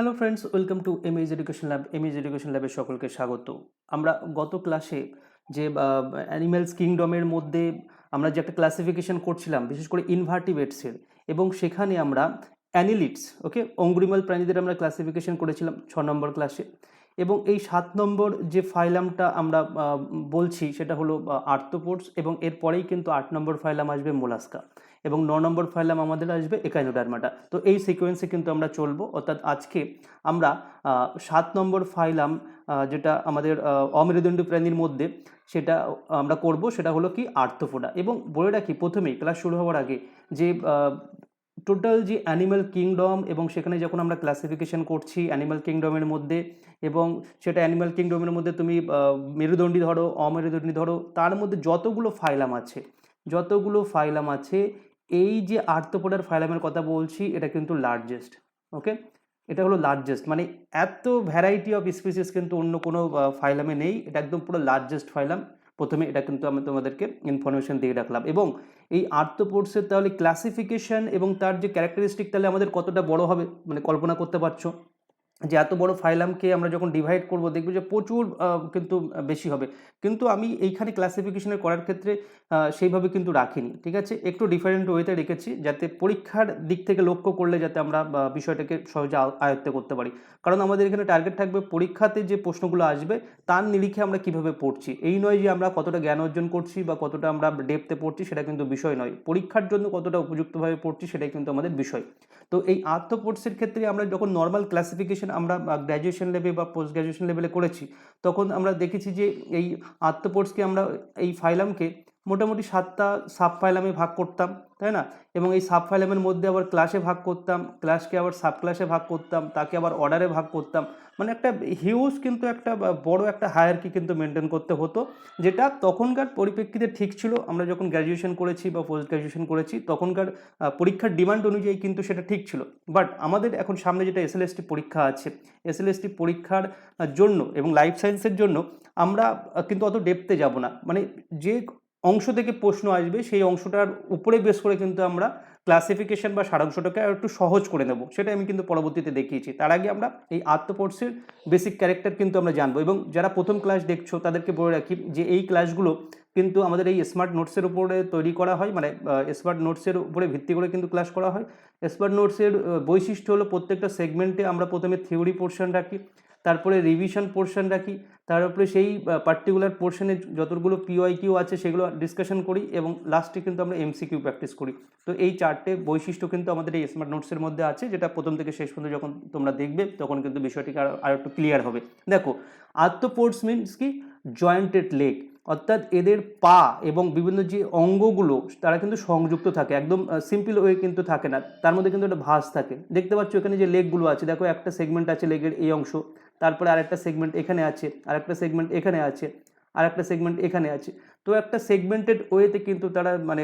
Hello friends welcome to MAJ education lab MAJ education ল্যাবের সকলকে স্বাগত। আমরা গত ক্লাসে যে অ্যানিম্যালস কিংডমের মধ্যে আমরা যে একটা ক্লাসিফিকেশন করছিলাম, বিশেষ করে ইনভার্টিভেটসের এবং সেখানে আমরা অ্যানিলিটস ওকে অঙ্গুরিমাল প্রাণীদের আমরা ক্লাসিফিকেশন করেছিলাম ছ নম্বর ক্লাসে এবং এই সাত নম্বর যে ফাইলামটা আমরা বলছি, সেটা হলো আর্থোপোর্টস এবং এরপরেই কিন্তু আট নম্বর ফাইলাম আসবে মোলাস্কা। এবং ন নম্বর ফাইলাম আমাদের আসবে একাইনোডার্মাটা। তো এই সিকোয়েন্সে কিন্তু আমরা চলবো। অর্থাৎ আজকে আমরা সাত নম্বর ফাইলাম যেটা আমাদের অমেরুদণ্ডী প্রাণীর মধ্যে সেটা আমরা করব, সেটা হলো কি আর্থোপোডা এবং বলে রাখি, প্রথমেই ক্লাস শুরু হওয়ার আগে যে টোটাল যে অ্যানিম্যাল কিংডম এবং সেখানে যখন আমরা ক্লাসিফিকেশন করছি অ্যানিম্যাল কিংডমের মধ্যে এবং সেটা অ্যানিম্যাল কিংডমের মধ্যে তুমি মেরুদণ্ডী ধরো, অমেরুদণ্ডী ধরো, তার মধ্যে যতগুলো ফাইলাম আছে, যতগুলো ফাইলাম আছে এই যে আর্থোপোডার ফাইলামের কথা বলছি, এটা কিন্তু লার্জেস্ট ওকে এটা হলো লার্জেস্ট মানে এত ভ্যারাইটি অফ স্পিসিস কিন্তু অন্য কোনো ফাইলামে নেই। এটা একদম পুরো লার্জেস্ট ফাইলাম। প্রথমে এটা কিন্তু আমি তোমাদেরকে ইনফরমেশন দিয়ে রাখলাম। এবং এই আর্থোপোডসের তাহলে ক্লাসিফিকেশন এবং তার যে ক্যারেক্টারিস্টিক তাহলে আমাদের কতটা বড় হবে মানে কল্পনা করতে পারছ? যে এত বড় ফাইলামকে আমরা যখন ডিভাইড করব, দেখব যে প্রচুর কিন্তু বেশি হবে। কিন্তু আমি এইখানে ক্লাসিফিকেশনের করার ক্ষেত্রে সেইভাবে কিন্তু রাখিনি, ঠিক আছে? একটু ডিফারেন্ট ওয়েতে রেখেছি, যাতে পরীক্ষার দিক থেকে লক্ষ্য করলে যাতে আমরা বিষয়টাকে সহজে আয়ত্ত করতে পারি। কারণ আমাদের এখানে টার্গেট থাকবে পরীক্ষাতে যে প্রশ্নগুলো আসবে, তার নিরিখে আমরা কীভাবে পড়ছি? এই নয় যে আমরা কতটা জ্ঞান অর্জন করছি বা কতটা আমরা ডেপতে পড়ছি, সেটা কিন্তু বিষয় নয়। পরীক্ষার জন্য কতটা উপযুক্তভাবে পড়ছি, সেটাই কিন্তু আমাদের বিষয়। তো এই আর্থোপোডসের ক্ষেত্রে আমরা যখন নর্মাল ক্লাসিফিকেশন আমরা গ্র্যাজুয়েশন লেভেল বা পোস্ট গ্র্যাজুয়েশন লেভেলে করেছি, তখন আমরা দেখেছি যে এই আর্থোপোডসকে আমরা এই ফাইলামকে মোটামুটি সাতটা সাব ফাইলামে ভাগ করতাম। তাই না? এবং এই সাব ফাইলামের মধ্যে আবার ক্লাসে ভাগ করতাম ক্লাসকে আবার সাব ক্লাসে ভাগ করতাম, তাকে আবার অর্ডারে ভাগ করতাম। মানে একটা হিউজ কিন্তু একটা বড় একটা হায়ারকি কিন্তু মেনটেন করতে হতো, যেটা তখনকার পরিপ্রেক্ষিতে ঠিক ছিল। আমরা যখন গ্র্যাজুয়েশন করেছি বা পোস্ট গ্র্যাজুয়েশন করেছি, তখনকার পরীক্ষার ডিমান্ড অনুযায়ী কিন্তু সেটা ঠিক ছিল। বাট আমাদের এখন সামনে যেটা এসএলএসটি পরীক্ষা আছে এসএলএসটি পরীক্ষার জন্য এবং লাইফ সায়েন্সের জন্য আমরা কিন্তু অত ডেপতে যাব না। মানে যে অংশ থেকে প্রশ্ন আসবে, সেই অংশটার উপরে বেস করে কিন্তু আমরা ক্লাসিফিকেশন বা সারাংশটাকে একটু সহজ করে নেব। সেটা আমি কিন্তু পরবর্তীতে দেখিয়েছি। তার আগে আমরা এই আত্মপোর্সের বেসিক ক্যারেক্টার কিন্তু আমরা জানব এবং যারা প্রথম ক্লাস দেখছ, তাদেরকে বলে রাখি যে এই ক্লাসগুলো কিন্তু আমাদের এই স্মার্ট নোটসের উপরে তৈরি করা হয় মানে স্মার্ট নোটসের উপরে ভিত্তি করে কিন্তু ক্লাস করা হয়। স্মার্ট নোটসের বৈশিষ্ট্য হলো প্রত্যেকটা সেগমেন্টে আমরা প্রথমে থিওরি পোর্শন রাখি। তারপরে রিভিশন পোর্শন রাখি তার উপরে সেই পার্টিকুলার পোর্শনে যতগুলো পিওয়াই কিউ আছে সেগুলো ডিসকাশন করি এবং লাস্টে কিন্তু আমরা এমসিকিউ প্র্যাকটিস করি। তো এই চারটে বৈশিষ্ট্য কিন্তু আমাদের এই স্মার্ট নোটসের মধ্যে আছে, যেটা প্রথম থেকে শেষ পর্যন্ত যখন তোমরা দেখবে, তখন কিন্তু বিষয়টিকে আরও, আর একটু ক্লিয়ার হবে। দেখো আর্থোপোর্টস মিনস কি? জয়েন্টেড লেগ অর্থাৎ এদের পা এবং বিভিন্ন যে অঙ্গগুলো, তারা কিন্তু সংযুক্ত থাকে, একদম সিম্পল ওয়ে কিন্তু থাকে না। তার মধ্যে কিন্তু একটা ভাঁজ থাকে। দেখতে পাচ্ছ এখানে যে লেগগুলো আছে, দেখো একটা সেগমেন্ট আছে লেগের এই অংশ। তারপরে আরেকটা সেগমেন্ট এখানে আছে, আরেকটা সেগমেন্ট এখানে আছে, আরেকটা সেগমেন্ট এখানে আছে। তো একটা সেগমেন্টেড ওয়েতে কিন্তু তারা মানে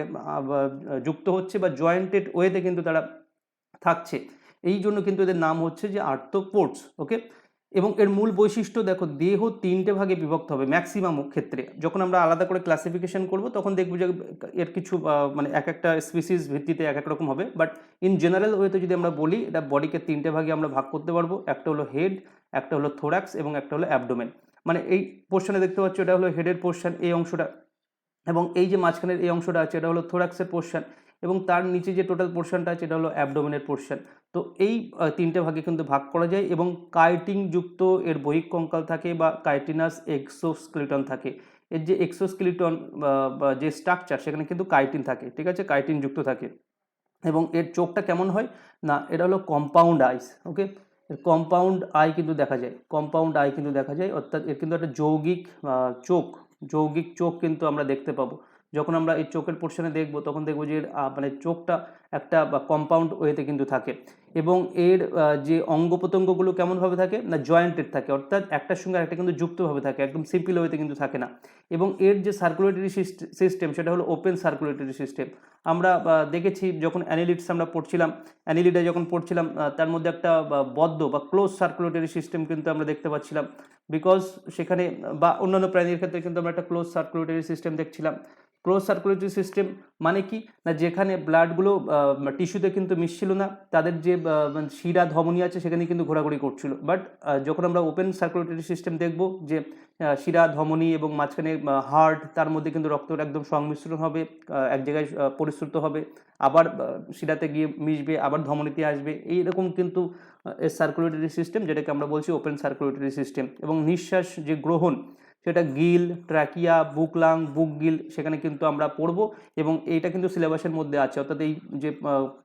যুক্ত হচ্ছে বা জয়েন্টেড ওয়েতে কিন্তু তারা থাকছে। এই জন্য কিন্তু এদের নাম হচ্ছে যে আর্থোপোর্টস ওকে এবং এর মূল বৈশিষ্ট্য দেখো, দেহ তিনটে ভাগে বিভক্ত হবে ম্যাক্সিমাম ক্ষেত্রে। যখন আমরা আলাদা করে ক্লাসিফিকেশন করব, তখন দেখব যে এর কিছু মানে এক একটা স্পিসিস ভিত্তিতে এক এক রকম হবে। বাট ইন জেনারেল ওয়েতে যদি আমরা বলি, এটা বডিকে তিনটে ভাগে আমরা ভাগ করতে পারব। একটা হলো হেড একটা হলো থোরাক্স এবং একটা হলো অ্যাবডোমেন মানে এই পোর্শনে দেখতে পাচ্ছ এটা হলো হেডের পোর্শন এই অংশটা এবং এই যে মাঝখানের এই অংশটা আছে এটা হলো থোরাক্সের পোর্শন এবং তার নিচে যে টোটাল পোর্শনটা আছে এটা হলো অ্যাবডোমেনের পোর্শন তো এই তিনটে ভাগে কিন্তু ভাগ করা যায় এবং কাইটিং যুক্ত এর বহিক কঙ্কাল থাকে বা কাইটিনাস এক্সোস্কেলিটন থাকে। এর যে এক্সোস্কেলিটন যে স্ট্রাকচার সেখানে কিন্তু কাইটিন থাকে, ঠিক আছে? কাইটিন যুক্ত থাকে। এবং এর চোখটা কেমন হয়? না, এটা হলো কম্পাউন্ড আইস ওকে কম্পাউন্ড আয় কিন্তু দেখা যায়। কম্পাউন্ড আয় কিন্তু দেখা যায়, অর্থাৎ এর কিন্তু একটা যৌগিক চোখ। যৌগিক চোখ কিন্তু আমরা দেখতে পাবো। যখন আমরা এই চোখের পোর্শনে দেখব, তখন দেখব যে মানে চোখটা একটা কম্পাউন্ড ওয়েতে কিন্তু থাকে। এবং এর যে অঙ্গ প্রত্যঙ্গগুলো কেমনভাবে থাকে? না জয়েন্টেড থাকে। অর্থাৎ একটার সঙ্গে একটা কিন্তু যুক্তভাবে থাকে, একদম সিম্পল ওয়েতে কিন্তু থাকে না। এবং এর যে সার্কুলেটরি সিস্টেম সেটা হলো ওপেন সার্কুলেটরি সিস্টেম আমরা দেখেছি যখন অ্যানিলিটস আমরা পড়ছিলাম অ্যানিলিডে যখন পড়ছিলাম তার মধ্যে একটা বদ্ধ, বা ক্লোজ সার্কুলেটরি সিস্টেম কিন্তু আমরা দেখতে পাচ্ছিলাম। বিকজ সেখানে, বা, অন্যান্য প্রাণীর ক্ষেত্রে কিন্তু আমরা একটা ক্লোজ সার্কুলেটরি সিস্টেম দেখছিলাম। প্রো সার্কুলেটরি সিস্টেম মানে কি? না যেখানে ব্লাডগুলো টিস্যুতে কিন্তু মিশছিল না, তাদের যে মানে শিরা ধমনী আছে সেখানে কিন্তু ঘোরাঘুরি করছিল। বাট যখন আমরা ওপেন সার্কুলেটরি সিস্টেম দেখব যে শিরা ধমনী এবং মাঝখানে হার্ট তার মধ্যে কিন্তু রক্তটা একদম সংমিশ্রণ হবে এক জায়গায় পরিশ্রুত হবে, আবার শিরাতে গিয়ে মিশবে, আবার ধমনীতে আসবে, এইরকম কিন্তু সার্কুলেটরি সিস্টেম যেটাকে আমরা বলছি ওপেন সার্কুলেটরি সিস্টেম এবং নিঃশ্বাস যে গ্রহণ সেটা gill, trachea, book lung, book gill সেখানে কিন্তু আমরা পড়ব এবং এইটা কিন্তু সিলেবাসের মধ্যে আছে। অর্থাৎ এই যে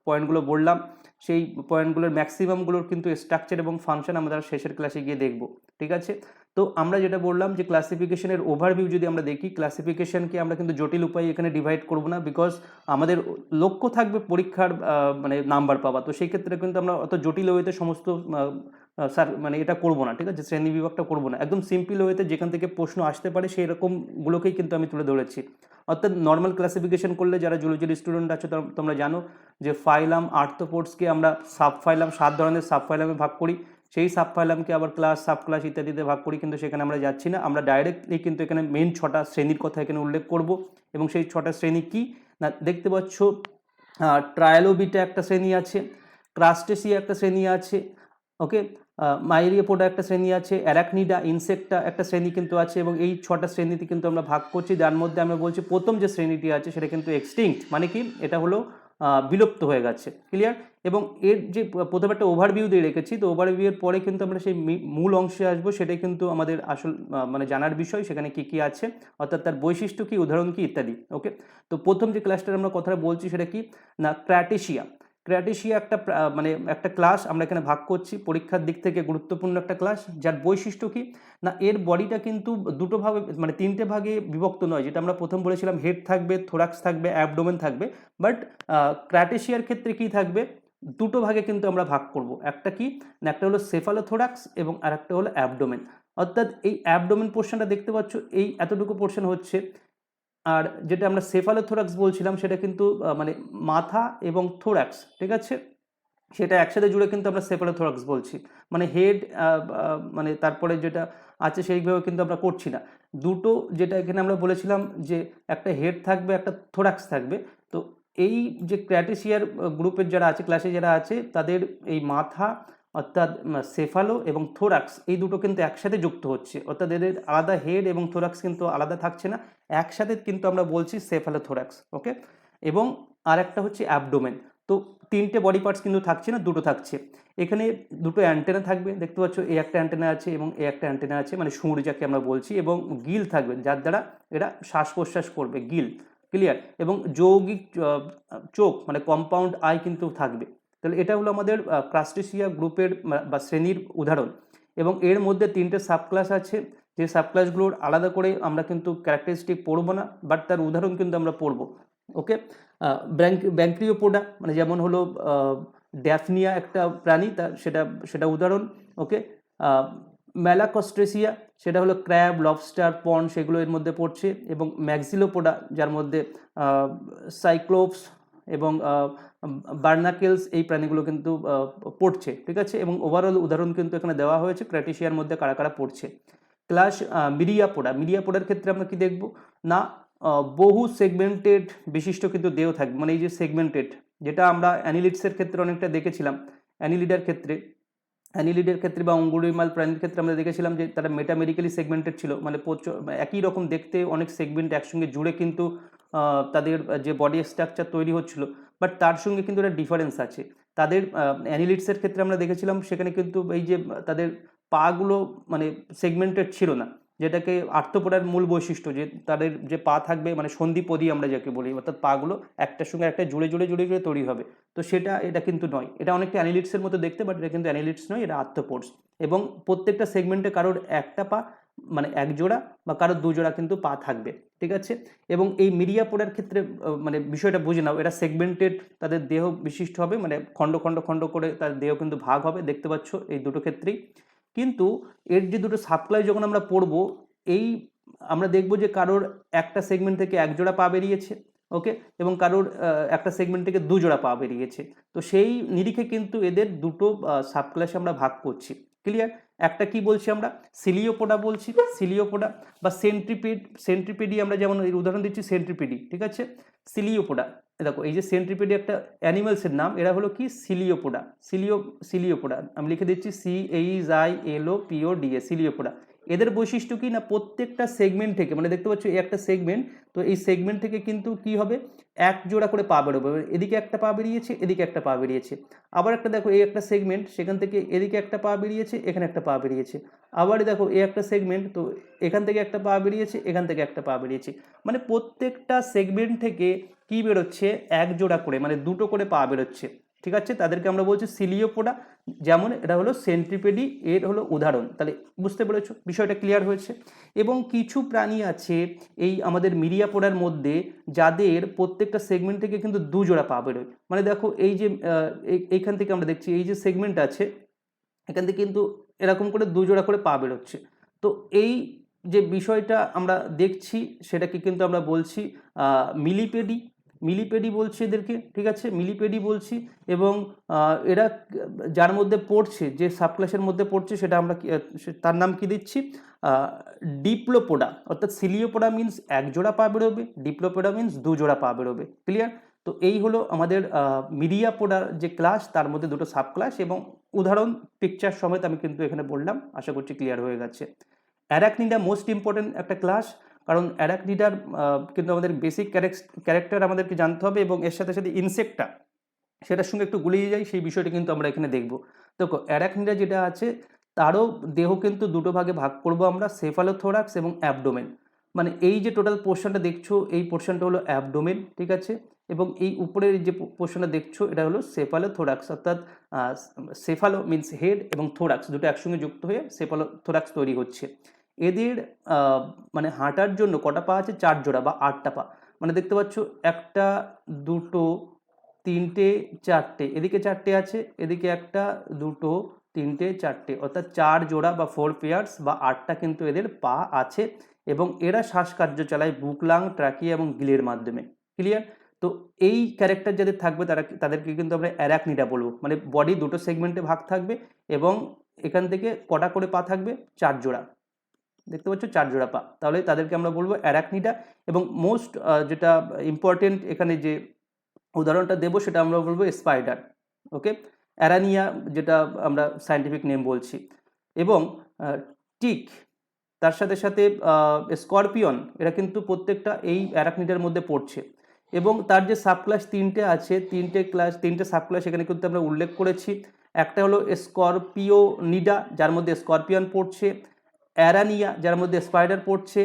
পয়েন্টগুলো বললাম, সেই পয়েন্টগুলোর ম্যাক্সিমামগুলোর কিন্তু স্ট্রাকচার এবং ফাংশন আমরা শেষের ক্লাসে গিয়ে দেখব। ঠিক আছে? তো আমরা যেটা বললাম যে ক্লাসিফিকেশনের ওভারভিউ যদি আমরা দেখি ক্লাসিফিকেশনকে আমরা কিন্তু জটিল উপায়ে এখানে ডিভাইড করব না বিকজ আমাদের লক্ষ্য থাকবে পরীক্ষার মানে নাম্বার পাওয়া। তো সেই ক্ষেত্রে কিন্তু আমরা অত জটিল ওয়েতে সমস্ত স্যার মানে এটা করব না, ঠিক আছে? শ্রেণি বিভাগটা করব না। একদম সিম্পল ওয়েতে যেখান থেকে প্রশ্ন আসতে পারে সেই রকমগুলোকেই কিন্তু আমি তুলে ধরেছি। অর্থাৎ নর্মাল ক্লাসিফিকেশন করলে যারা জুলজির স্টুডেন্ট আছে, তোম- তোমরা জানো যে ফাইলাম আর্থোপোডসকে আমরা সাব ফাইলাম সাত ধরনের সাব ফাইলামে ভাগ করি। সেই সাব ফাইলামকে আবার ক্লাস সাব ক্লাস ইত্যাদিতে ভাগ করি, কিন্তু সেখানে আমরা যাচ্ছি না। আমরা ডাইরেক্টলি কিন্তু এখানে মেন ছটা শ্রেণির কথা এখানে উল্লেখ করব। এবং সেই ছটা শ্রেণি কি? না, দেখতে পাচ্ছ ট্রায়ালোবিটা একটা শ্রেণি আছে ক্রাস্টেসিয়া একটা শ্রেণি আছে ওকে মাইরিয়াপোডা একটা শ্রেণি আছে, অ্যারাকনিডা, ইনসেক্টা একটা শ্রেণি কিন্তু আছে এবং এই ছটা শ্রেণীতে কিন্তু আমরা ভাগ করছি। যার মধ্যে আমরা বলছি প্রথম যে শ্রেণীটি আছে সেটা কিন্তু এক্সটিংক্ট মানে কি? এটা হলো বিলুপ্ত হয়ে গেছে। ক্লিয়ার এবং এর যে প্রথমে একটা ওভারভিউ দিয়ে রেখেছি, তো ওভারভিউয়ের পরে কিন্তু আমরা সেই মূল অংশে আসব। সেটাই কিন্তু আমাদের আসল মানে জানার বিষয়, সেখানে কি কি আছে, অর্থাৎ তার বৈশিষ্ট্য কি, উদাহরণ কি, ইত্যাদি। ওকে তো প্রথম যে ক্লাসটার আমরা কথাটা বলছি সেটা কি? না, ক্র্যাটেশিয়া। ক্র্যাটেশিয়া একটা মানে একটা ক্লাস আমরা এখানে ভাগ করছি, পরীক্ষার দিক থেকে গুরুত্বপূর্ণ একটা ক্লাস যার বৈশিষ্ট্য কি? না, এর বডিটা কিন্তু দুটো ভাবে মানে তিনটে ভাগে বিভক্ত নয়, যেটা আমরা প্রথম বলেছিলাম হেড থাকবে থোরাক্স থাকবে অ্যাবডোমেন থাকবে বাট ক্র্যাটেশিয়ার ক্ষেত্রে কি থাকবে? দুটো ভাগে কিন্তু আমরা ভাগ করব, একটা কি? না, একটা হলো সেফালোথোরাক্স এবং আর একটা হলো অ্যাবডোমেন অর্থাৎ এই অ্যাবডোমেন পোর্শনটা দেখতে পাচ্ছ, এই এতটুকু পোর্শন হচ্ছে আর যেটা আমরা সেফালোথোরাক্স বলছিলাম, সেটা কিন্তু মানে মাথা এবং থোরাক্স ঠিক আছে? সেটা একসাথে জুড়ে কিন্তু আমরা সেফালোথোরাক্স বলছি। মানে হেড মানে তারপরে যেটা আছে সেইভাবে কিন্তু আমরা করছি না। দুটো যেটা এখানে আমরা বলেছিলাম যে একটা হেড থাকবে, একটা থোরাক্স থাকবে। তো এই যে ক্র্যাটেশিয়ার গ্রুপের যারা আছে ক্লাসে যারা আছে, তাদের এই মাথা অর্থাৎ সেফালো এবং থোরাক্স এই দুটো কিন্তু একসাথে যুক্ত হচ্ছে। অর্থাৎ এদের আলাদা হেড এবং থোরাক্স কিন্তু আলাদা থাকছে না। একসাথে কিন্তু আমরা বলছি সেফালো থোরাক্স ওকে? এবং আর একটা হচ্ছে অ্যাবডোমেন। তো তিনটে বডি পার্টস কিন্তু থাকছে না, দুটো থাকছে। এখানে দুটো অ্যান্টেনা থাকবে, দেখতে পাচ্ছ এই একটা অ্যান্টেনা আছে এবং এই একটা অ্যান্টেনা আছে মানে সুর যাকে আমরা বলছি, এবং গিল থাকবে, যার দ্বারা এরা শ্বাস প্রশ্বাস করবে, গিল, ক্লিয়ার? এবং যৌগিক চোখ মানে কম্পাউন্ড আই কিন্তু থাকবে। তাহলে এটা হলো আমাদের ক্রাস্টেশিয়া গ্রুপের বা শ্রেণির উদাহরণ। এবং এর মধ্যে তিনটে সাবক্লাস আছে। যে সাবক্লাসগুলোর আলাদা করে আমরা কিন্তু ক্যারেক্টারিস্টিক পড়ব না বাট তার উদাহরণ কিন্তু আমরা পড়ব। ওকে ব্যাঙ্ক ব্যাঙ্ক্রিওপোডা মানে যেমন হলো ড্যাফনিয়া একটা প্রাণী তার সেটা সেটা উদাহরণ। ওকে ম্যালাকস্ট্রেসিয়া সেটা হলো ক্র্যাব লবস্টার পন সেগুলো এর মধ্যে পড়ছে। এবং ম্যাক্সিলোপোডা যার মধ্যে সাইক্লোপস এবং বার্নাকেলস এই প্রাণীগুলো কিন্তু পড়ছে, ঠিক আছে? এবং ওভারঅল উদাহরণ কিন্তু এখানে দেওয়া হয়েছে, ক্র্যাটিশিয়ার মধ্যে কারা কারা পড়ছে। ক্লাস মিডিয়াপোডা মিডিয়াপোডার ক্ষেত্রে আমরা কি দেখব? না বহু সেগমেন্টেড বিশিষ্ট কিন্তু দেহ থাকবে মানে এই যে সেগমেন্টেড যেটা আমরা অ্যানিলিডসের ক্ষেত্রে অনেকটা দেখেছিলাম। অ্যানিলিডার ক্ষেত্রে, অ্যানিলিডের ক্ষেত্রে বা অঙ্গুলিমাল প্রাণীর ক্ষেত্রে আমরা দেখেছিলাম যে তারা মেটামেরিক্যালি সেগমেন্টেড ছিল মানে একই রকম দেখতে অনেক সেগমেন্ট একসঙ্গে জুড়ে কিন্তু তাদের যে বডি স্ট্রাকচার তৈরি হচ্ছিল বাট তার সঙ্গে কিন্তু একটা ডিফারেন্স আছে। তাদের অ্যানিলিটসের ক্ষেত্রে আমরা দেখেছিলাম, সেখানে কিন্তু এই যে, তাদের পাগুলো মানে সেগমেন্টেড ছিল না, যেটাকে আর্থপোডার মূল বৈশিষ্ট্য, যে তাদের যে পা থাকবে মানে সন্ধিপদি আমরা যাকে বলি, অর্থাৎ পাগুলো একটার সঙ্গে একটা জুড়ে জুড়ে জুড়ে জুড়ে তৈরি হবে। তো সেটা, এটা কিন্তু নয়। এটা অনেকটা অ্যানিলিটসের মতো দেখতে বাট এটা কিন্তু অ্যানিলিটস নয়, এটা আর্থপোডস। এবং প্রত্যেকটা সেগমেন্টে কারোর একটা পা মানে এক জোড়া বা কারোর দু জোড়া কিন্তু পা থাকবে। ঠিক আছে? এবং এই মিডিয়াপোডার ক্ষেত্রে মানে বিষয়টা বুঝে নাও এটা সেগমেন্টেড তাদের দেহ বিশিষ্ট হবে মানে খণ্ড খণ্ড খণ্ড করে তার দেহ কিন্তু ভাগ হবে, দেখতে পাচ্ছ এই দুটো ক্ষেত্রেই। কিন্তু এর যে দুটো সাপ্লাই যখন আমরা পড়ব, এই আমরা দেখব যে কারোর একটা সেগমেন্ট থেকে এক জোড়া পা বেরিয়েছে ওকে এবং কারোর একটা সেগমেন্ট থেকে দু জোড়া পা বেরিয়েছে। তো সেই নিরিখে কিন্তু এদের দুটো সাবক্লাসে আমরা ভাগ করছি। ক্লিয়ার একটা কি বলছি আমরা? সিলিওপোডা বলছি। সিলিওপোডা বা সেন্ট্রিপিড, সেন্ট্রিপিডি আমরা যেমন এর উদাহরণ দিচ্ছি, সেন্ট্রিপিডি, ঠিক আছে? সিলিওপোডা। দেখো, এই যে সেন্ট্রিপিডি একটা অ্যানিমালসের নাম, এরা হলো কি? সিলিওপোডা। সিলিও, সিলিওপোডা। আমি লিখে দিচ্ছি C H I L O P O D A Chilopoda. এদের বৈশিষ্ট্য কি না প্রত্যেকটা সেগমেন্ট থেকে? মানে দেখতে পাচ্ছ এই একটা সেগমেন্ট তো এই সেগমেন্ট থেকে কিন্তু কি হবে? এক জোড়া করে পা বেরোবে। এদিকে একটা পা বেরিয়েছে, এদিকে একটা পা বেরিয়েছে। আবার একটা দেখো এই একটা সেগমেন্ট সেখান থেকে এদিকে একটা পা বেরিয়েছে, এখানে একটা পা বেরিয়েছে। আবার দেখো এই একটা সেগমেন্ট তো এখান থেকে একটা পা বেরিয়েছে, এখান থেকে একটা পা বেরিয়েছে। মানে প্রত্যেকটা সেগমেন্ট থেকে কি বেরোচ্ছে? এক জোড়া করে মানে দুটো করে পা বেরোচ্ছে। ঠিক আছে? তাদেরকে আমরা বলছি সিলিওপোডা। যেমন এটা হলো সেন্ট্রিপেডি, এর হলো উদাহরণ। তাহলে বুঝতে পেরেছ? বিষয়টা ক্লিয়ার হয়েছে। এবং কিছু প্রাণী আছে এই আমাদের মিরিয়াপোডার মধ্যে যাদের প্রত্যেকটা সেগমেন্ট থেকে কিন্তু দু জোড়া পা বেরোয়। মানে দেখো এই যে এই- এইখান থেকে আমরা দেখছি এই যে সেগমেন্ট আছে, এখান থেকে কিন্তু এরকম করে দু জোড়া করে পা বেরোচ্ছে। তো এই যে বিষয়টা আমরা দেখছি, সেটাকে কিন্তু আমরা বলছি মিলিপেডি। মিলিপেডি বলছি এদেরকে, ঠিক আছে? মিলিপেডি বলছি এবং এরা যার মধ্যে পড়ছে, যে সাবক্লাসের মধ্যে পড়ছে সেটা আমরা তার নাম কি দিচ্ছি? ডিপ্লোপোডা, অর্থাৎ সিলিওপোডা মিন্স এক জোড়া পা বেরোবে, ডিপ্লোপোডা মিন্স দু জোড়া পা বেরোবে ক্লিয়ার তো এই হলো আমাদের মিডিয়াপোডার যে ক্লাস, তার মধ্যে দুটো সাব ক্লাস এবং উদাহরণ পিকচার সমেত আমি কিন্তু এখানে বললাম, আশা করছি ক্লিয়ার হয়ে গেছে। অ্যারাকনিডা মোস্ট ইম্পর্টেন্ট একটা ক্লাস কারণ অ্যারাকনিডার কিন্তু আমাদের বেসিক ক্যারেক্টার আমাদেরকে জানতে হবে এবং এর সাথে সাথে ইনসেক্টটা সেটার সঙ্গে একটু গুলিয়ে যাই সেই বিষয়টি কিন্তু আমরা এখানে দেখব। দেখো, অ্যারাকনিডা যেটা আছে, তারও দেহ কিন্তু দুটো ভাগে ভাগ করব আমরা সেফালোথোরাক্স এবং অ্যাবডোমেন মানে এই যে টোটাল পোর্শনটা দেখছ, এই পোর্শনটা হলো অ্যাবডোমেন ঠিক আছে? এবং এই উপরের যে পোর্শনটা দেখছ, এটা হলো সেফালোথোরাক্স অর্থাৎ সেফালো মিন্স হেড এবং থোরাক্স দুটো একসঙ্গে যুক্ত হয়ে সেফালোথোরাক্স তৈরি হচ্ছে। এদের মানে হাঁটার জন্য কটা পা আছে? চার জোড়া বা আটটা পা। মানে দেখতে পাচ্ছ, একটা, দুটো, তিনটে, চারটে। এদিকে চারটে আছে, এদিকে একটা, দুটো, তিনটে, চারটে। অর্থাৎ চার জোড়া বা ফোর পেয়ার্স বা আটটা কিন্তু এদের পা আছে এবং এরা শ্বাসকার্য চালায় বুকলাং ট্রাকিয়া এবং গিলের মাধ্যমে। ক্লিয়ার তো এই ক্যারেক্টার যাদের থাকবে, তারা তাদেরকে কিন্তু আমরা অ্যারাকনিডা বলব। মানে বডি দুটো সেগমেন্টে ভাগ থাকবে এবং এখান থেকে কটা করে পা থাকবে? চার জোড়া। দেখতে পাচ্ছ চার জোড়া পা। তাহলে তাদেরকে আমরা বলব অ্যারাকনিডা এবং মোস্ট যেটা ইম্পর্টেন্ট এখানে যে উদাহরণটা দেবো সেটা আমরা বলব স্পাইডার ওকে অ্যারানিয়া যেটা আমরা সায়েন্টিফিক নেম বলছি। এবং টিক, তার সাথে সাথে স্করপিয়ন, এরা কিন্তু প্রত্যেকটা এই অ্যারাকনিডার মধ্যে পড়ছে। এবং তার যে সাবক্লাস তিনটে আছে, তিনটে ক্লাস তিনটে সাবক্লাস এখানে কিন্তু আমরা উল্লেখ করেছি। একটা হলো স্করপিওনিডা, যার মধ্যে স্করপিয়ন পড়ছে। অ্যারানিয়া, যার মধ্যে স্পাইডার পড়ছে,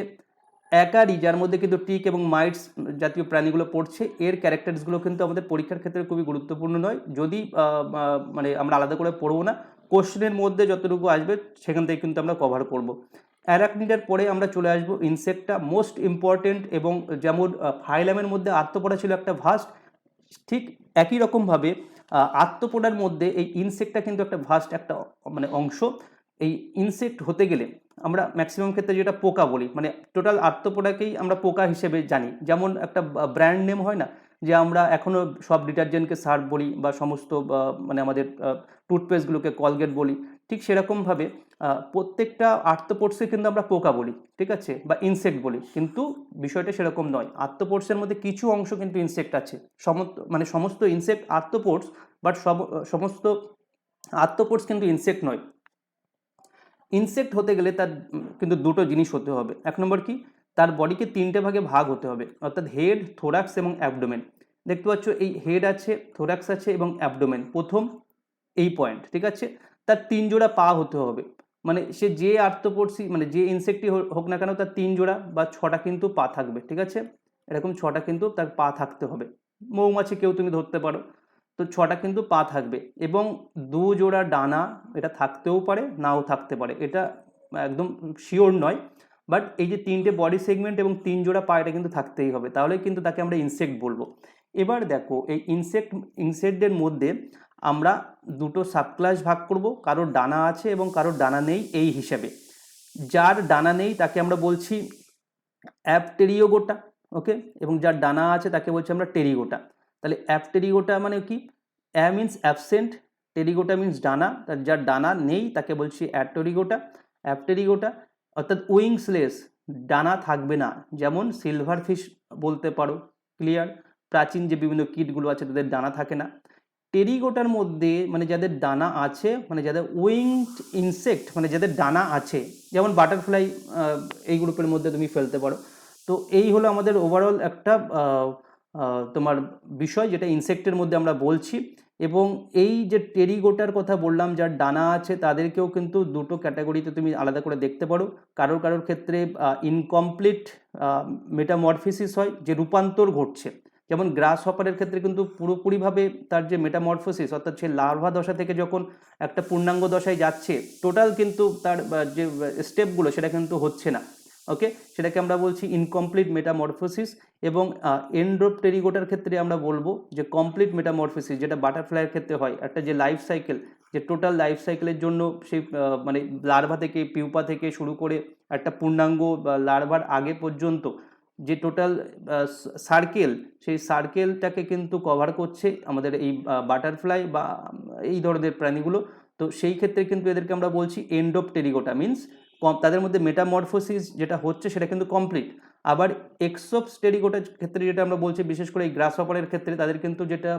অ্যাকারি, যার মধ্যে কিন্তু টিক এবং মাইটস জাতীয় প্রাণীগুলো পড়ছে, এর ক্যারেক্টার্সগুলো কিন্তু আমাদের পরীক্ষার ক্ষেত্রে খুবই গুরুত্বপূর্ণ নয়। যদি মানে আমরা আলাদা করে পড়ব না, কোশ্চেনের মধ্যে যতটুকু আসবে, সেখান থেকে কিন্তু আমরা কভার করব। অ্যারাকনিডার পরে আমরা চলে আসব ইনসেক্টটা মোস্ট ইম্পর্টেন্ট এবং যেমন ফাইলামের মধ্যে আত্মপড়া ছিল একটা ভাস্ট ঠিক একই রকমভাবে আত্মপোড়ার মধ্যে এই ইনসেক্টটা কিন্তু একটা ভাস্ট একটা মানে অংশ। এই ইনসেক্ট হতে গেলে আমরা ম্যাক্সিমাম ক্ষেত্রে যেটা পোকা বলি মানে টোটাল আত্মপোড়াকেই আমরা পোকা হিসেবে জানি। যেমন একটা ব্র্যান্ড নেম হয় না, যে আমরা এখনও সব ডিটারজেন্টকে সার্ফ বলি বা সমস্ত মানে আমাদের টুথপেস্টগুলোকে কলগেট বলি, ঠিক সেরকমভাবে প্রত্যেকটা আর্থপোর্টসে কিন্তু আমরা পোকা বলি, ঠিক আছে? বা ইনসেক্ট বলি, কিন্তু বিষয়টা সেরকম নয়। আর্থপোর্টসের মধ্যে কিছু অংশ কিন্তু ইনসেক্ট আছে। সমস্ত মানে সমস্ত ইনসেক্ট আর্থপোর্টস বাট সব, সমস্ত আর্থপোর্টস কিন্তু ইনসেক্ট নয়। ইনসেক্ট হতে গেলে তার, কিন্তু দুটো জিনিস হতে হবে। এক নম্বর কি? তার বডিকে তিনটে ভাগে ভাগ হতে হবে, অর্থাৎ হেড থোরাক্স এবং অ্যাবডোমেন দেখতে পাচ্ছ, এই হেড আছে থোরাক্স আছে এবং অ্যাবডোমেন প্রথম এই পয়েন্ট ঠিক আছে? তার তিন জোড়া পা হতে হবে। মানে সে যে আর্থপোর্সি মানে যে ইনসেক্টই হোক না কেন, তার তিন জোড়া বা ছটা কিন্তু পা থাকবে, ঠিক আছে? এরকম ছটা কিন্তু তার পা থাকতে হবে। মৌমাছি কেউ তুমি ধরতে পারো। তো ছটা কিন্তু পা থাকবে এবং দু জোড়া ডানা এটা থাকতেও পারে, নাও থাকতে পারে। এটা একদম শিওর নয় বাট এই যে তিনটে বডি সেগমেন্ট এবং তিন জোড়া পা এটা কিন্তু থাকতেই হবে। তাহলে কিন্তু তাকে আমরা ইনসেক্ট বলব। এবার দেখো, এই ইনসেক্ট ইনসেক্টদের মধ্যে আমরা দুটো সাবক্লাস ভাগ করব, কারোর ডানা আছে এবং কারোর ডানা নেই এই হিসাবে। যার ডানা নেই তাকে আমরা বলছি অ্যাপটেরিওগোটা ওকে এবং যার ডানা আছে তাকে বলছি আমরা টেরিগোটা তাহলে অ্যাপটেরিগোটা মানে কি? A means absent pterygota means ডানা তার যার ডানা নেই তাকে বলছি অ্যাপটেরিগোটা অ্যাপটেরিগোটা অর্থাৎ উইংসলেস, ডানা থাকবে না। যেমন সিলভার ফিশ বলতে পারো ক্লিয়ার প্রাচীন যে বিভিন্ন কীটগুলো আছে তাদের ডানা থাকে না। টেরিগোটার মধ্যে মানে যাদের ডানা আছে মানে যাদের উইংড ইনসেক্ট মানে যাদের ডানা আছে, যেমন বাটারফ্লাই এই গ্রুপের মধ্যে তুমি ফেলতে পারো। তো এই হলো আমাদের ওভারঅল একটা তোমার বিষয় যেটা ইনসেক্টের মধ্যে আমরা বলছি এবং এই যে টেরিগোটার কথা বললাম, যার ডানা আছে তাদেরকেও কিন্তু দুটো ক্যাটাগরিতে তুমি আলাদা করে দেখতে পারো। কারোর কারোর ক্ষেত্রে ইনকমপ্লিট মেটামরফিসিস হয়, যে রূপান্তর ঘটছে। যেমন গ্রাস হপারের ক্ষেত্রে কিন্তু পুরোপুরিভাবে তার যে মেটামরফোসিস অর্থাৎ সে লার্ভা দশা থেকে যখন একটা পূর্ণাঙ্গ দশায় যাচ্ছে টোটাল কিন্তু তার যে স্টেপগুলো সেটা কিন্তু হচ্ছে না। ওকে সেটাকে আমরা বলছি ইনকমপ্লিট মেটামরফোসিস এবং এন্ড্রোপ টেরিগোটার ক্ষেত্রে আমরা বলব যে কমপ্লিট মেটামরফোসিস যেটা বাটারফ্লাইয়ের ক্ষেত্রে হয়, একটা যে লাইফ সাইকেল যে টোটাল লাইফ সাইকেলের জন্য সেই মানে লার্ভা থেকে পিউপা থেকে শুরু করে একটা পূর্ণাঙ্গ লার্ভার আগে পর্যন্ত যে টোটাল সার্কেল সেই সার্কেলটাকে কিন্তু কভার করছে আমাদের এই বাটারফ্লাই বা এই ধরনের প্রাণীগুলো। তো সেই ক্ষেত্রে কিন্তু এদেরকে আমরা বলছি এন্ড অফ টেরিগোটা মিন্স তাদের মধ্যে মেটামরফোসিস যেটা হচ্ছে সেটা কিন্তু কমপ্লিট আবার এক্সোপ স্টেরিকোটার ক্ষেত্রে যেটা আমরা বলছি, বিশেষ করে এই গ্রাস অপারের ক্ষেত্রে তাদের কিন্তু যেটা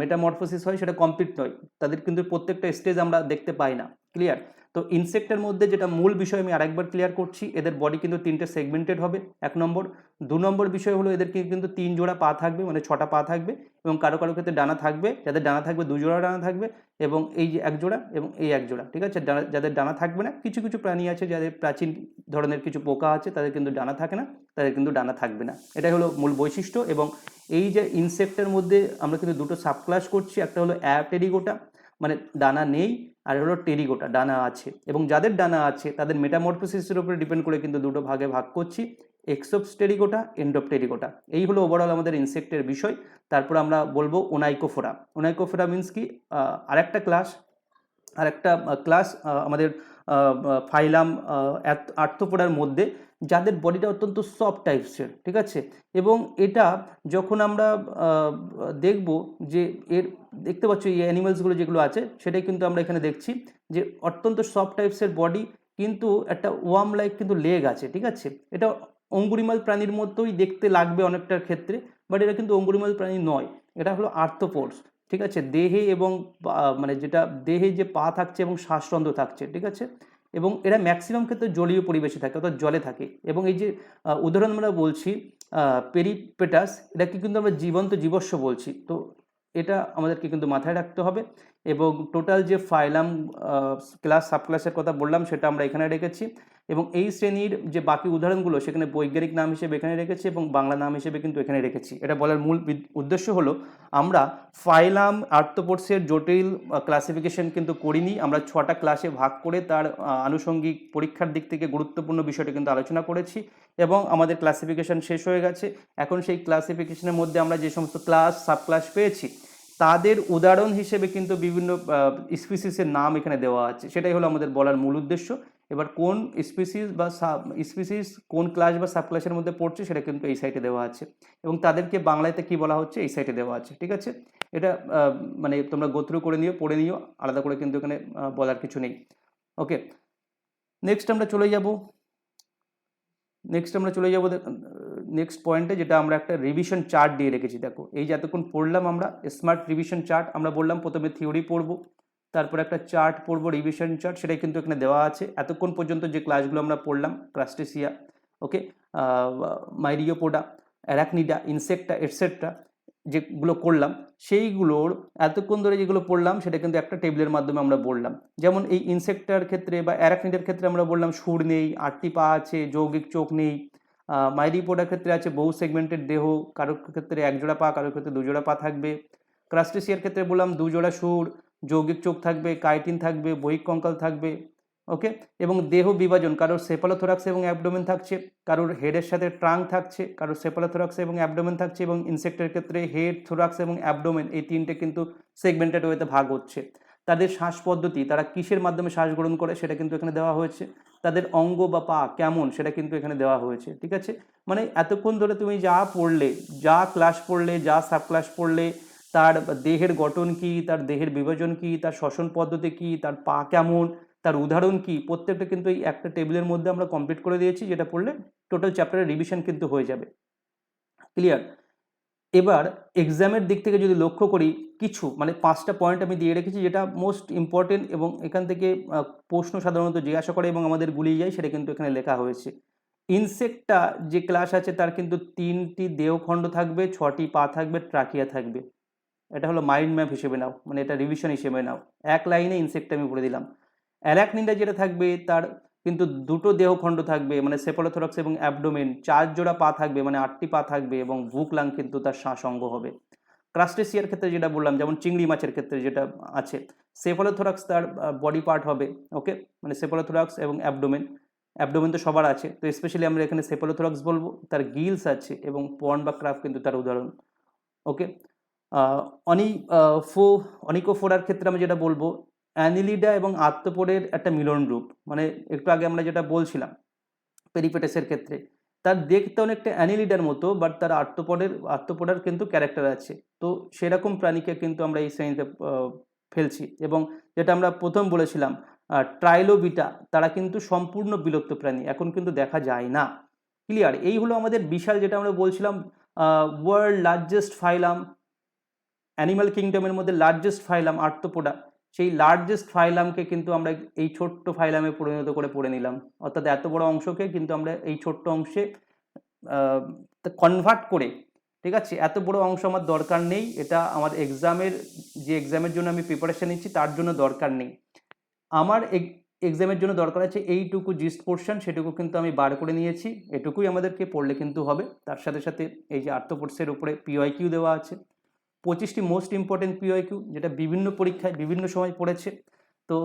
মেটামরফোসিস হয় সেটা কমপ্লিট নয়। তাদের কিন্তু প্রত্যেকটা স্টেজ আমরা দেখতে পাই না। ক্লিয়ার তো ইনসেক্টের মধ্যে যেটা মূল বিষয় আমি আরেকবার ক্লিয়ার করছি, এদের বডি কিন্তু তিনটে সেগমেন্টেড হবে, এক নম্বর। দু নম্বর বিষয় হলো এদেরকে কিন্তু তিন জোড়া পা থাকবে মানে ছটা পা থাকবে এবং কারও কারও ক্ষেত্রে ডানা থাকবে, যাদের ডানা থাকবে দু জোড়া ডানা থাকবে এবং এই যে এক জোড়া এবং এই এক জোড়া, ঠিক আছে? যাদের ডানা থাকবে না, কিছু কিছু প্রাণী আছে যাদের প্রাচীন ধরনের কিছু পোকা আছে, তাদের কিন্তু ডানা থাকে না, তাদের কিন্তু ডানা থাকবে না। এটাই হলো মূল বৈশিষ্ট্য এবং এই যে ইনসেক্টের মধ্যে আমরা কিন্তু দুটো সাবক্লাস করছি, একটা হলো অ্যাপটেরিগোটা মানে ডানা নেই আর হলো টেরিগোটা, ডানা আছে। এবং যাদের ডানা আছে, তাদের মেটামরফোসিসের উপরে ডিপেন্ড করে কিন্তু দুটো ভাগে ভাগ করছি এক্সোপ টেরিগোটা এন্ডোপ টেরিগোটা এই হলো ওভারঅল আমাদের ইনসেক্টের বিষয়। তারপর আমরা বলব ওনাইকোফোরা ওনাইকোফোরা মিনস কি? আরেকটা ক্লাস আরেকটা ক্লাস আমাদের ফাইলাম আর্থোপোডার মধ্যে যাদের বডিটা অত্যন্ত সফট টাইপসের ঠিক আছে? এবং এটা যখন আমরা দেখব যে এর, দেখতে পাচ্ছ এই অ্যানিমালসগুলো যেগুলো আছে, সেটাই কিন্তু আমরা এখানে দেখছি যে অত্যন্ত সফট টাইপসের বডি কিন্তু একটা ওয়ার্ম লাইক কিন্তু লেগ আছে, ঠিক আছে? এটা অঙ্গুরিমাল প্রাণীর মতোই দেখতে লাগবে অনেকটার ক্ষেত্রে বাট এটা কিন্তু অঙ্গুরিমাল প্রাণী নয়, এটা হলো আর্থোপোডস ঠিক আছে? দেহে এবং মানে যেটা, দেহে যে পা থাকছে এবং শ্বাসরন্ধ্র থাকছে, ঠিক আছে? এবং এরা ম্যাক্সিমাম ক্ষেত্রে জলীয় পরিবেশে থাকে, অর্থাৎ জলে থাকে। এবং এই যে উদাহরণ আমরা বলছি পেরিপেটাস এটাকে কিন্তু আমরা জীবন্ত জীবস্ব বলছি। তো এটা আমাদেরকে কিন্তু মাথায় রাখতে হবে। এবং টোটাল যে ফাইলাম ক্লাস সাব ক্লাসের কথা বললাম, সেটা আমরা এখানে রেখেছি। এবং এই শ্রেণির যে বাকি উদাহরণগুলো, সেখানে বৈজ্ঞানিক নাম হিসেবে এখানে রেখেছি এবং বাংলা নাম হিসেবে কিন্তু এখানে রেখেছি। এটা বলার মূল উদ্দেশ্য হলো, আমরা ফাইলাম আর্থোপোডসের জটিল ক্লাসিফিকেশন কিন্তু করিনি। আমরা ছটা ক্লাসে ভাগ করে তার আনুষঙ্গিক পরীক্ষার দিক থেকে গুরুত্বপূর্ণ বিষয়টি কিন্তু আলোচনা করেছি এবং আমাদের ক্লাসিফিকেশন শেষ হয়ে গেছে। এখন সেই ক্লাসিফিকেশনের মধ্যে আমরা যে সমস্ত ক্লাস সাব ক্লাস পেয়েছি তাদের উদাহরণ হিসেবে কিন্তু বিভিন্ন স্পিসিসের নাম এখানে দেওয়া আছে। সেটাই হলো আমাদের বলার মূল উদ্দেশ্য। এবার কোন স্পিসিস বা সাব, স্পিসিস কোন ক্লাস বা সাব ক্লাসের মধ্যে পড়ছে সেটা কিন্তু এই সাইটে দেওয়া আছে। এবং তাদেরকে বাংলাতে কি বলা হচ্ছে এই সাইটে দেওয়া আছে, ঠিক আছে? এটা মানে তোমরা গোথ্রু করে নিও, পড়ে নিও, আলাদা করে কিন্তু এখানে বলার কিছু নেই। ওকে নেক্সট আমরা চলে যাব। নেক্সট আমরা চলে যাব নেক্সট পয়েন্টে যেটা আমরা একটা রিভিশন চার্ট দিয়ে রেখেছি, দেখো। এই যে এতক্ষণ পড়লাম আমরা স্মার্ট রিভিশন চার্ট আমরা বললাম প্রথমে থিওরি পড়ব, তারপর একটা চার্ট পড়ব রিভিশন চার্ট সেটাই কিন্তু এখানে দেওয়া আছে। এতক্ষণ পর্যন্ত যে ক্লাসগুলো আমরা পড়লাম ক্রাস্টেসিয়া ওকে মাইরিওপোডা অ্যারাকনিডা ইনসেক্টা এটসেট্রা যেগুলো করলাম, সেইগুলোর এতক্ষণ ধরে যেগুলো পড়লাম, সেটা কিন্তু একটা টেবিলের মাধ্যমে আমরা বললাম। যেমন এই ইনসেক্টার ক্ষেত্রে বা অ্যারাকনিডের ক্ষেত্রে আমরা বললাম, সুর নেই, আটটি পা আছে, যৌগিক চোখ নেই মাইরিপোডার ক্ষেত্রে আছে বহু সেগমেন্টেড দেহ, কারোর ক্ষেত্রে এক জোড়া পা, কারোর ক্ষেত্রে দুজোড়া পা থাকবে। ক্রাস্টেসিয়ার ক্ষেত্রে বললাম দুজোড়া সুর, যৌগিক চোখ থাকবে কাইটিন থাকবে, বহিক কঙ্কাল থাকবে ওকে এবং দেহ বিভাজন, কারোর সেপালোথোরাক্স এবং অ্যাবডোমেন থাকছে, কারোর হেডের সাথে ট্রাঙ্ক থাকছে, কারোর সেপালোথোরাক্স এবং অ্যাবডোমেন থাকছে এবং ইনসেক্টের ক্ষেত্রে হেড থোরাক্স এবং অ্যাবডোমেন এই তিনটে কিন্তু সেগমেন্টেড ওয়েতে ভাগ হচ্ছে। তাদের শ্বাস পদ্ধতি, তারা কিসের মাধ্যমে শ্বাস গ্রহণ করে সেটা কিন্তু এখানে দেওয়া হয়েছে। তাদের অঙ্গ বা পা কেমন সেটা কিন্তু এখানে দেওয়া হয়েছে, ঠিক আছে? মানে এতক্ষণ ধরে তুমি যা পড়লে, যা ক্লাস পড়লে, যা সাব ক্লাস পড়লে, তার দেহের গঠন কি, তার দেহের বিভাজন কি, তার শ্বসন পদ্ধতি কি, তার পা কেমন, তার উদাহরণ কি, প্রত্যেকটা কিন্তু এই একটা টেবিলের মধ্যে আমরা কমপ্লিট করে দিয়েছি, যেটা পড়লে টোটাল চ্যাপ্টারের রিভিশন কিন্তু হয়ে যাবে। ক্লিয়ার এবার এক্সামের দিক থেকে যদি লক্ষ্য করি, কিছু মানে পাঁচটা পয়েন্ট আমি দিয়ে রেখেছি যেটা মোস্ট ইম্পর্টেন্ট এবং এখান থেকে প্রশ্ন সাধারণত জিজ্ঞাসা করে এবং আমাদের গুলিয়ে যায় সেটা কিন্তু এখানে লেখা হয়েছে। ইনসেক্টটা যে ক্লাস আছে তার কিন্তু তিনটি দেহখণ্ড থাকবে, ছটি পা থাকবে ট্রাকিয়া থাকবে। এটা হলো মাইন্ড ম্যাপ হিসেবে নাও মানে এটা রিভিশন হিসেবে নাও। এক লাইনে ইনসেক্ট আমি বলে দিলাম। অ্যারাকনিডা যেটা থাকবে তার কিন্তু দুটো দেহখণ্ড থাকবে মানে সেপোলোথোরাক্স এবং অ্যাবডোমেন চার জোড়া পা থাকবে মানে আটটি পা থাকবে এবং বুকলাং কিন্তু তার শ্বাসঙ্গ হবে। ক্রাস্টেসিয়ার ক্ষেত্রে যেটা বললাম, যেমন চিংড়ি মাছের ক্ষেত্রে যেটা আছে সেফলোথোরাক্স তার বডি পার্ট হবে ওকে মানে সেফলোথোরাক্স এবং অ্যাবডোমেন অ্যাবডোমেন তো সবার আছে, তো স্পেশালি আমরা এখানে সেফলোথোরাক্স বলব, তার গিলস আছে এবং পর্ন বা ক্রাফ কিন্তু তার উদাহরণ ওকে অনি ফো, অনিকোফোরার ক্ষেত্রে আমি যেটা বলব অ্যানিলিডা এবং আত্মপোরের একটা মিলন রূপ। মানে একটু আগে আমরা যেটা বলছিলাম, পেরিপেটাসের ক্ষেত্রে, তার দেখতে অনেকটা অ্যানিলিডার মতো বাট তার আত্মপরের আত্মপোড়ার কিন্তু ক্যারেক্টার আছে। তো সেরকম প্রাণীকে কিন্তু আমরা এই শ্রেণীতে ফেলছি। এবং যেটা আমরা প্রথম বলেছিলাম ট্রাইলোবিটা, তারা কিন্তু সম্পূর্ণ বিলুপ্ত প্রাণী, এখন কিন্তু দেখা যায় না। ক্লিয়ার এই হলো আমাদের বিশাল যেটা আমরা বলছিলাম ওয়ার্ল্ড লার্জেস্ট ফাইলাম অ্যানিমাল কিংডমের মধ্যে লার্জেস্ট ফাইলাম আর্থোপোডা সেই লার্জেস্ট ফাইলামকে কিন্তু আমরা এই ছোট্ট ফাইলামে পরিণত করে পড়ে নিলাম। অর্থাৎ এত বড় অংশকে কিন্তু আমরা এই ছোট্ট অংশে কনভার্ট করে, ঠিক আছে? এত বড় অংশ আমার দরকার নেই। এটা আমার এক্সামের যে এক্সামের জন্য আমি প্রিপারেশন নিচ্ছি, তার জন্য দরকার নেই। আমার এক্সামের জন্য দরকার আছে এইটুকু জিস্ট পোর্শন সেটুকু কিন্তু আমি বার করে নিয়েছি। এটুকুই আমাদেরকে পড়লে কিন্তু হবে। তার সাথে সাথে এই যে আর্থপোর্টসের উপরে পিওয়াই কিউ দেওয়া আছে। পঁচিশটি মোস্ট ইম্পর্টেন্ট পিওয়াই কিউ যেটা বিভিন্ন পরীক্ষায় বিভিন্ন সময় পড়েছে। তো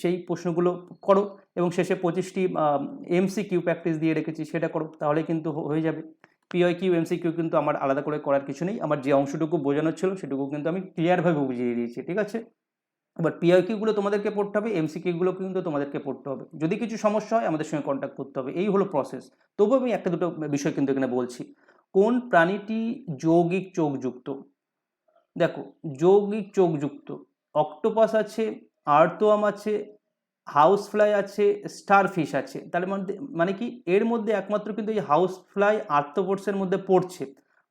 সেই প্রশ্নগুলো করো এবং শেষে পঁচিশটি এমসি কিউ প্র্যাকটিস দিয়ে রেখেছি, সেটা করো, তাহলে কিন্তু হয়ে যাবে। পিওয়াই কিউ এমসি কিউ কিন্তু আমার আলাদা করে করার কিছু নেই। আমার যে অংশটুকু বোঝানোর ছিল সেটুকু কিন্তু আমি ক্লিয়ারভাবে বুঝিয়ে দিয়েছি, ঠিক আছে? এবার পিআই কিউগুলো তোমাদেরকে পড়তে হবে এমসি কিউগুলো কিন্তু তোমাদেরকে পড়তে হবে। যদি কিছু সমস্যা হয়, আমাদের সঙ্গে কন্ট্যাক্ট করতে হবে। এই হলো প্রসেস তবু আমি একটা দুটো বিষয় কিন্তু এখানে বলছি। কোন প্রাণীটি যৌগিক চোখযুক্ত? দেখো, যৌগিক চোখযুক্ত। অক্টোপাস আছে, আর্তোয়াম আছে হাউস ফ্লাই আছে, স্টারফিশ আছে। তার মধ্যে মানে কি, এর মধ্যে একমাত্র কিন্তু এই হাউস ফ্লাই আর্থোপোর্সের মধ্যে পড়ছে।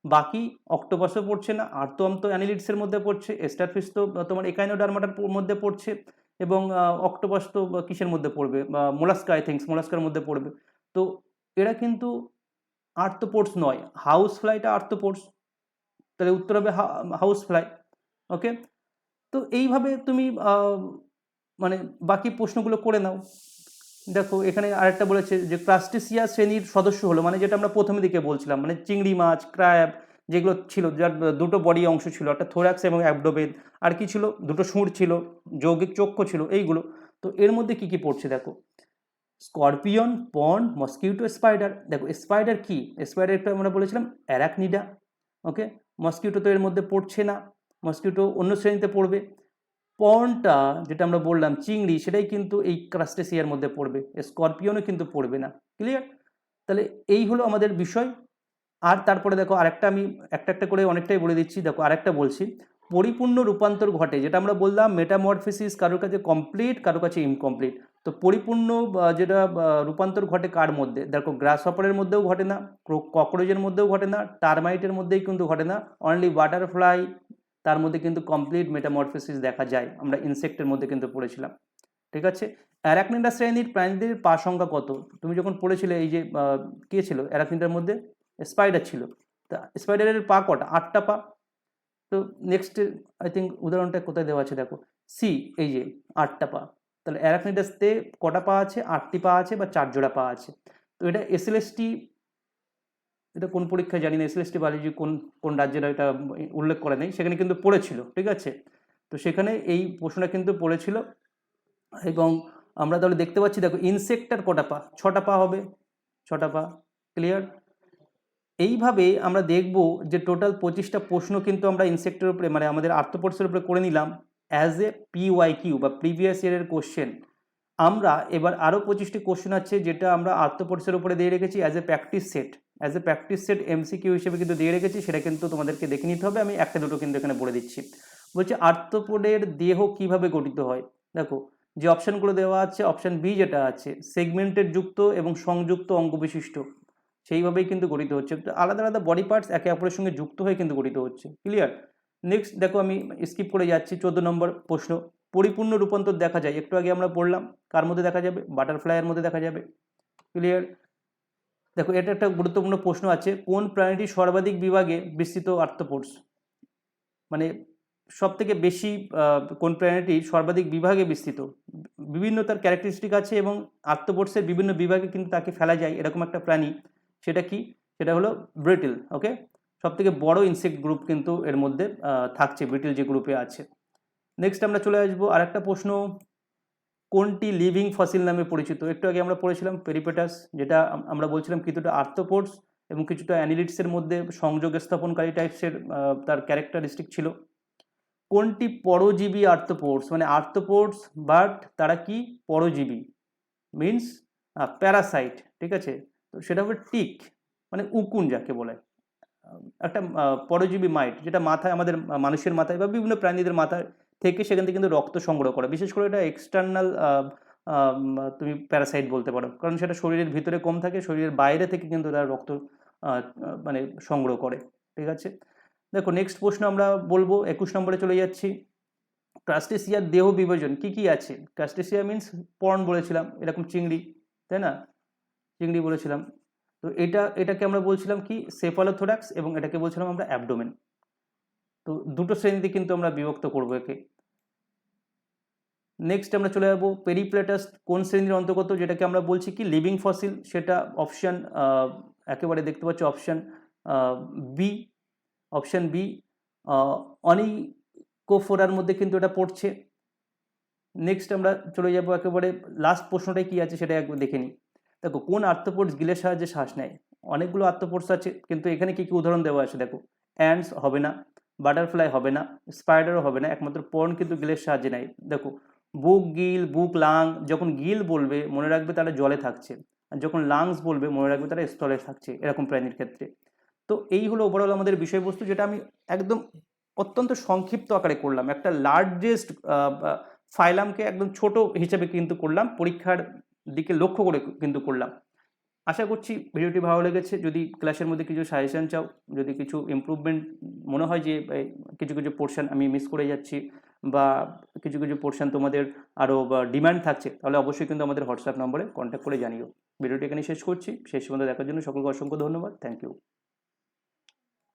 বাকি অক্টোপাসও পড়ছে না, আর্তোয়াম তো অ্যানিলিডসের মধ্যে পড়ছে, স্টারফিশ তো তোমার একাইনোডার্মাটার মধ্যে পড়ছে এবং অক্টোপাস তো কিসের মধ্যে পড়বে? মোলাস্কা আই থিঙ্কস মোলাস্কার মধ্যে পড়বে। তো এরা কিন্তু আর্থোপোর্স নয় হাউস ফ্লাইটা আর্থোপোর্স তাহলে উত্তর হবে হাউস ফ্লাই ওকে তো এইভাবে তুমি মানে বাকি প্রশ্নগুলো করে নাও। দেখো, এখানে আরেকটা বলেছে যে ক্রাস্টেসিয়া শ্রেণির সদস্য হলো মানে যেটা আমরা প্রথমে দিকে বলছিলাম মানে চিংড়ি মাছ ক্র্যাব যেগুলো ছিল, যার, দুটো বডি অংশ ছিল একটা থোরাক্স এবং অ্যাবডোবেদ আর কি ছিল? দুটো সুঁড় ছিল, যৌগিক চক্ষু ছিল, এইগুলো। তো এর মধ্যে কি কি পড়ছে দেখো? স্করপিয়ন পন মস্কিউটো স্পাইডার দেখো স্পাইডার কি? স্পাইডার একটু আমরা বলেছিলাম অ্যারাকনিডা ওকে মস্কিউটো তো এর মধ্যে পড়ছে না মস্কিউটো অন্য শ্রেণীতে পড়বে। পর্নটা যেটা আমরা বললাম, চিংড়ি, সেটাই কিন্তু এই ক্রাস্টেসিয়ার মধ্যে পড়বে। স্করপিয়নও কিন্তু পড়বে না। ক্লিয়ার তাহলে এই হলো আমাদের বিষয়। আর তারপরে দেখো আরেকটা আমি, একটা একটা করে অনেকটাই বলে দিচ্ছি। দেখো আরেকটা বলছি। পরিপূর্ণ রূপান্তর ঘটে, যেটা আমরা বললাম মেটামরফিসিস কারোর কাছে কমপ্লিট কারোর কাছে ইনকমপ্লিট তো পরিপূর্ণ যেটা রূপান্তর ঘটে কার মধ্যে? দেখো গ্রাস হপারের মধ্যেও ঘটে না ককরোচের মধ্যেও ঘটে না টারমাইটের মধ্যেই কিন্তু ঘটে না। অনলি বাটারফ্লাই তার মধ্যে কিন্তু কমপ্লিট মেটামরফিসিস দেখা যায়। আমরা ইনসেক্টের মধ্যে কিন্তু পড়েছিলাম। ঠিক আছে? অ্যারাকনিডা শ্রেণির প্রাণীদের পা সংখ্যা কত? তুমি যখন পড়েছিলে, এই যে কে ছিল? অ্যারাকনিডার মধ্যে? স্পাইডার ছিল। তা স্পাইডারের পা কটা? আটটা পা। তো নেক্সট আই থিঙ্ক উদাহরণটা কোথায় দেওয়া আছে দেখো। সি এই যে আটটা পা। তাহলে অ্যারাকনিডাসতে কটা পা আছে? আটটি পা আছে বা চার জোড়া পা আছে। তো এটা এসএলএসটি এটা কোন পরীক্ষায় জানি না এসএলএসটি বায়োলজি কোন কোন রাজ্যের এটা উল্লেখ করে নেই। সেখানে কিন্তু পড়েছিল, ঠিক আছে? তো সেখানে এই প্রশ্নটা কিন্তু পড়েছিল। এবং আমরা তাহলে দেখতে পাচ্ছি, দেখো ইনসেক্টার কটা পা? ছটা পা হবে। ছটা পা ক্লিয়ার এইভাবে আমরা দেখব যে টোটাল পঁচিশটা প্রশ্ন কিন্তু আমরা ইনসেক্টের উপরে মানে আমাদের আর্থপোর্টসের উপরে করে নিলাম as a P Y Q বা প্রিভিয়াস ইয়ারের কোশ্চেন আমরা এবার আরও পঁচিশটি কোশ্চেন আছে যেটা আমরা আর্থপোর্টসের উপরে দিয়ে রেখেছি as a practice set as a practice set MCQ হিসেবে কিন্তু দিয়ে রেখেছি, সেটা কিন্তু তোমাদেরকে দেখে নিতে হবে, আমি একটা দুটো কিন্তু এখানে বলে দিচ্ছি। বলছে আর্থ্রোপোডের দেহ কীভাবে গঠিত হয়? দেখো, যে অপশানগুলো দেওয়া আছে অপশান বি যেটা আছে সেগমেন্টেড যুক্ত এবং সংযুক্ত অঙ্গ বিশিষ্ট। সেইভাবেই কিন্তু গঠিত হচ্ছে। আলাদা আলাদা বডি পার্টস একে অপরের সঙ্গে যুক্ত হয়ে কিন্তু গঠিত হচ্ছে। ক্লিয়ার নেক্সট দেখো আমি স্কিপ করে যাচ্ছি। চোদ্দ নম্বর প্রশ্ন। পরিপূর্ণ রূপান্তর দেখা যায়। একটু আগে আমরা পড়লাম, কার মধ্যে দেখা যাবে? বাটারফ্লাইয়ের মধ্যে দেখা যাবে। ক্লিয়ার দেখো, এটা একটা গুরুত্বপূর্ণ প্রশ্ন আছে। কোন প্রাণীটি সর্বাধিক বিভাগে বিস্তৃত আর্থ্রোপোডস? মানে সব থেকে বেশি কোন প্রাণীটি সর্বাধিক বিভাগে বিস্তৃত? বিভিন্ন তার ক্যারেক্টারিস্টিক আছে এবং আর্থ্রোপোডসের বিভিন্ন বিভাগে কিন্তু তাকে ফেলা যায় এরকম একটা প্রাণী। সেটা কি? সেটা হলো ব্রিটিল ওকে সব থেকে বড় ইনসেক্ট গ্রুপ কিন্তু এর মধ্যে থাকছে ব্রিটিল যে গ্রুপে আছে। নেক্সট আমরা চলে আসব আরেকটা প্রশ্ন। কোনটি লিভিং ফসিল নামে পরিচিত? একটু আগে আমরা পড়েছিলাম পেরিপেটাস যেটা আমরা বলছিলাম কিছুটা আর্থোপোর্টস এবং কিছুটা অ্যানিলিটসের মধ্যে সংযোগ স্থাপনকারী টাইপসের তার ক্যারেক্টারিস্টিক ছিল। কোনটি পরজীবী আর্থোপোর্টস মানে আর্থোপোর্টস বাট তারা কি? পরজীবী। মিন্স প্যারাসাইট ঠিক আছে? তো সেটা হবে টিক মানে উকুন যাকে বলে। একটা পরজীবী মাইট, যেটা মাথায় আমাদের মানুষের মাথায় বা বিভিন্ন প্রাণীদের মাথায় থেকে সেখান থেকে কিন্তু রক্ত সংগ্রহ করে। বিশেষ করে এটা এক্সটার্নাল তুমি প্যারাসাইট বলতে পারো। কারণ সেটা শরীরের ভিতরে কম থাকে, শরীরের বাইরে থেকে কিন্তু তারা রক্ত মানে সংগ্রহ করে। ঠিক আছে? দেখো নেক্সট প্রশ্ন আমরা বলব, একুশ নম্বরে চলে যাচ্ছি। ক্রাস্টেসিয়ার দেহ বিভাজন কি কি আছে? ক্রাস্টেসিয়া মিন্স পর্ন বলেছিলাম, এরকম চিংড়ি, তাই না? চিংড়ি বলেছিলাম। তো এটা, এটাকে আমরা বলছিলাম কি? সেফালোথোরাক্স এবং এটাকে বলছিলাম আমরা অ্যাবডোমেন তো দুটো শ্রেণীতে কিন্তু আমরা বিভক্ত করব একে। নেক্সট আমরা চলে যাব পেরিপ্লেটাস কোন শ্রেণির অন্তর্গত? যেটাকে আমরা বলছি কি? লিভিং ফসিল সেটা অপশান একেবারে দেখতে পাচ্ছি অপশান বি অপশান বি অনিকোফোরার মধ্যে কিন্তু এটা পড়ছে। নেক্সট আমরা চলে যাব একেবারে লাস্ট প্রশ্নটাই কি আছে সেটা একবার দেখে নিই। দেখো, কোন আর্থোপোডস গিলের সাহায্যে শ্বাস নেয়? অনেকগুলো আর্থোপোডস আছে, কিন্তু এখানে কি কি উদাহরণ দেওয়া আছে দেখো? অ্যান্ডস হবে না, বাটারফ্লাই হবে না, স্পাইডারও হবে না, একমাত্র পর্ন কিন্তু গিলের সাহায্যে নেয়। দেখো, বুক গিল, বুক লাং, যখন গিল বলবে, মনে রাখবে তারা জলে থাকছে। আর যখন লাংস বলবে, মনে রাখবে তারা স্থলে থাকছে, এরকম প্রাণীর ক্ষেত্রে। তো এই হলো ওভারঅল আমাদের বিষয়বস্তু, যেটা আমি একদম অত্যন্ত সংক্ষিপ্ত আকারে করলাম। একটা লার্জেস্ট ফাইলামকে একদম ছোট হিসেবে কিন্তু করলাম, পরীক্ষার দিকে লক্ষ্য করে কিন্তু করলাম। আশা করছি ভিডিওটি ভালো লেগেছে। যদি ক্লাসের মধ্যে কিছু সাজেশান চাও, যদি কিছু ইম্প্রুভমেন্ট মনে হয় যে কিছু কিছু পোর্শন আমি মিস করে যাচ্ছি বা কিছু কিছু পোর্শন তোমাদের আরও ডিমান্ড থাকছে, তাহলে অবশ্যই কিন্তু আমাদের হোয়াটসঅ্যাপ নম্বরে কন্ট্যাক্ট করে জানিও। ভিডিওটি এখানে শেষ করছি। শেষ পর্যন্ত দেখার জন্য সকলকে অসংখ্য ধন্যবাদ। Thank you